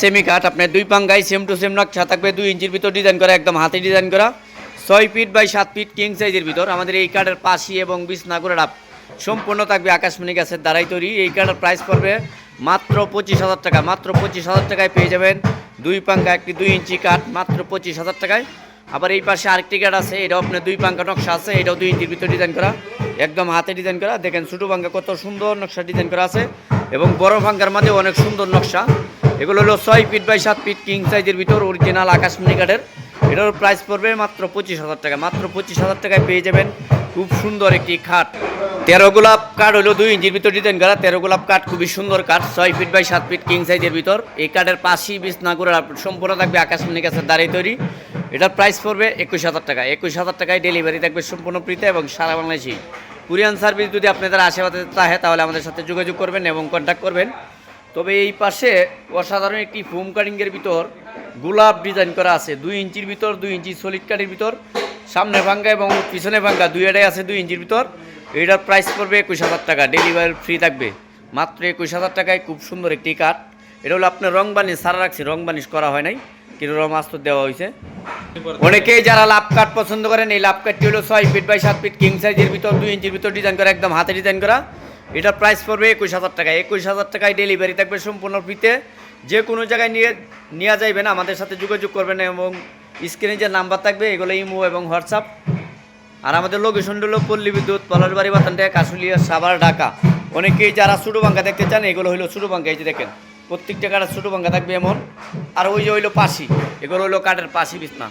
Semi কাঠ আপনার দুই পাঙ্গাই সেম টু সেম নকশা থাকবে, দুই ইঞ্চির ভিতর ডিজাইন করা, একদম হাতে ডিজাইন করা। ছয় ফিট বাই সাত ফিট কিং সাইজের ভিতর, আমাদের এই কাঠের পাশি এবং বিছনা করে ডাব সম্পূর্ণ থাকবে আকাশমণি গাছের দ্বারাই তৈরি। এই কাঠের প্রাইস পড়বে মাত্র পঁচিশ হাজার টাকা, মাত্র পঁচিশ হাজার টাকায় পেয়ে যাবেন দুই পাঙ্গা, একটি দুই ইঞ্চি কাঠ মাত্র পঁচিশ হাজার টাকায়। আবার এই পাশে আরেকটি কাঠ আছে, এটাও আপনার দুই পাঙ্গা নকশা আছে, এটাও দুই ইঞ্চির ভিতর ডিজাইন করা। একদম হাতে ডিজাইন করা। দেখেন ছোটো পাঙ্গা কত সুন্দর নকশা ডিজাইন করা আছে এবং বড় পাঙ্গার মধ্যে অনেক সুন্দর নকশা। এগুলো হলো ছয় ফিট বাই সাত ফিট কিং সাইজের ভিতর অরিজিনাল আকাশমণি কাঠের এটার প্রাইস পড়বে মাত্র পঁচিশ হাজার টাকা। মাত্র পঁচিশ হাজার টাকায় পেয়ে যাবেন খুব সুন্দর একটি খাট। তেরো গোলাপ কাঠ হলো দুই ইঞ্চির ভিতর ডিজাইন করা তেরো গোলাপ কাঠ খুবই সুন্দর কাঠ, ছয় ফিট বাই সাত ফিট কিং সাইজের ভিতর। এই কাঠের পাশি বিছনা করে সম্পূর্ণ থাকবে আকাশমণি গাছের দাঁড়িয়ে তৈরি। এটার প্রাইস পড়বে একুশ হাজার টাকা। একুশ হাজার টাকায় ডেলিভারি থাকবে সম্পূর্ণ ফ্রিতে এবং সারা বাংলাদেশি কুরিয়ান সার্ভিস যদি আপনাদের আশেপাশে থাকে তাহলে আমাদের সাথে যোগাযোগ করবেন এবং কন্ট্যাক্ট করবেন। তবে এই পাশে অসাধারণ একটি ফোম কাটিংয়ের ভিতর গোলাপ ডিজাইন করা আছে। দুই ইঞ্চির ভিতর, দুই ইঞ্চি সলিড কাঠের ভিতর, সামনে ভাঙ্গা এবং পিছনে ভাঙ্গা দুই এটাই আছে দুই ইঞ্চির ভিতর। এটার প্রাইস পড়বে একুশ হাজার টাকা। ডেলিভারি ফ্রি থাকবে। মাত্র একুশ হাজার টাকায় খুব সুন্দর একটি কাঠ এটা হলো আপনার রং বানিশ, সারা রাখছি, রং বানিশ করা হয় নাই। কিন্তু রং আস্তর দেওয়া হয়েছে। অনেকেই যারা লাভ কাঠ পছন্দ করেন, এই লাভ কাঠটি হলো ছয় ফিট বাই সাত ফিট কিং সাইজের ভিতর, দুই ইঞ্চির ভিতর ডিজাইন করা, একদম হাতে ডিজাইন করা। এটার প্রাইস পড়বে একুশ হাজার টাকা। একুশ হাজার টাকায় ডেলিভারি থাকবে সম্পূর্ণ ফ্রিতে যে কোনো জায়গায় নিয়ে নেওয়া যাইবে না আমাদের সাথে যোগাযোগ করবেন এবং স্ক্রিনে যে নাম্বার থাকবে, এগুলো ইমো এবং হোয়াটসঅ্যাপ। আর আমাদের লোকেশন হলো পল্লী বিদ্যুৎ, পলাশবাড়ি বাতানটা কাশুলিয়া, সাভার, ঢাকা। অনেকেই যারা ছোটো বাঙ্কা দেখতে চান, এগুলো হলো ছোটো বাঙ্কা এই যে দেখেন। প্রত্যেকটা কাঠের ছোটো বাঙ্কা থাকবে এমন। আর ওই যে হইল পাশি, এগুলো হইল কাঠের পাশি বিছনা।